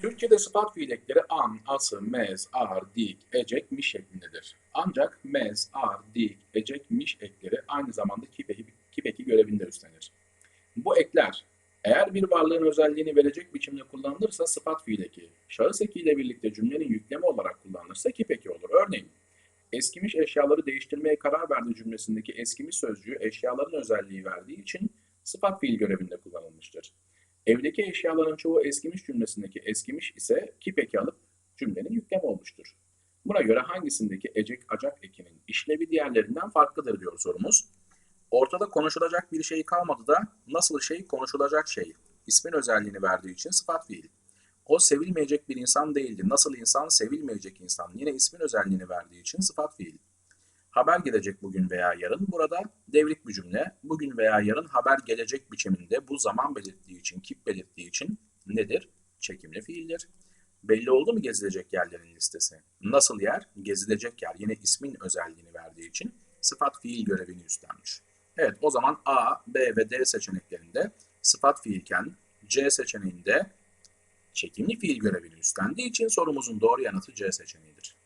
Türkçe'de sıfat fiil ekleri an, ası, mez, ar, dik, ecek, miş şeklindedir. Ancak mez, ar, dik, ecek, miş ekleri aynı zamanda kipeki, kipeki görevinde üstlenir. Bu ekler eğer bir varlığın özelliğini verecek biçimde kullanılırsa sıfat fiil eki, şahıs ekiyle birlikte cümlenin yüklemi olarak kullanılırsa kipeki olur. Örneğin, eskimiş eşyaları değiştirmeye karar verdi cümlesindeki eskimiş sözcüğü eşyaların özelliği verdiği için sıfat fiil görevinde kullanılmıştır. Evdeki eşyaların çoğu eskimiş cümlesindeki eskimiş ise kipeki alıp cümlenin yüklemi olmuştur. Buna göre hangisindeki ecek acak ekinin işlevi diğerlerinden farklıdır diyor sorumuz. Ortada konuşulacak bir şey kalmadı da nasıl şey konuşulacak şey. İsmin özelliğini verdiği için sıfat fiil. O sevilmeyecek bir insan değildi. Nasıl insan sevilmeyecek insan. Yine ismin özelliğini verdiği için sıfat fiil. Haber gelecek bugün veya yarın. Burada devrik bir cümle. Bugün veya yarın haber gelecek biçiminde bu zaman belirttiği için, kip belirttiği için nedir? Çekimli fiildir. Belli oldu mu gezilecek yerlerin listesi? Nasıl yer? Gezilecek yer. Yine ismin özelliğini verdiği için sıfat fiil görevini üstlenmiş. Evet o zaman A, B ve D seçeneklerinde sıfat fiilken C seçeneğinde çekimli fiil görevini üstlendiği için sorumuzun doğru yanıtı C seçeneğidir.